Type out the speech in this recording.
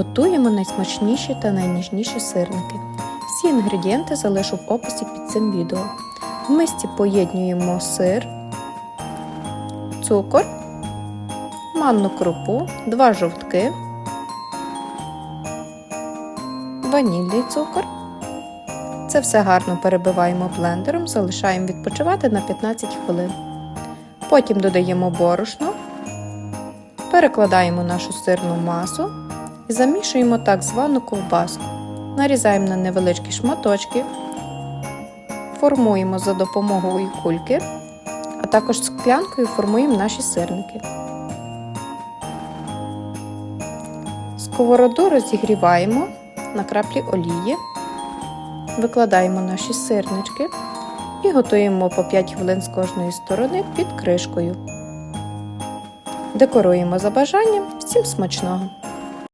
Готуємо найсмачніші та найніжніші сирники. Всі інгредієнти залишу в описі під цим відео. В мисці поєднуємо сир, цукор, манну крупу, 2 жовтки, ванільний цукор. Це все гарно перебиваємо блендером, залишаємо відпочивати на 15 хвилин. Потім додаємо борошно, перекладаємо нашу сирну масу і замішуємо так звану ковбаску. Нарізаємо на невеличкі шматочки, формуємо за допомогою кульки, а також склянкою формуємо наші сирники. Сковороду розігріваємо на краплі олії, викладаємо наші сирнички і готуємо по 5 хвилин з кожної сторони під кришкою. Декоруємо за бажанням. Всім смачного!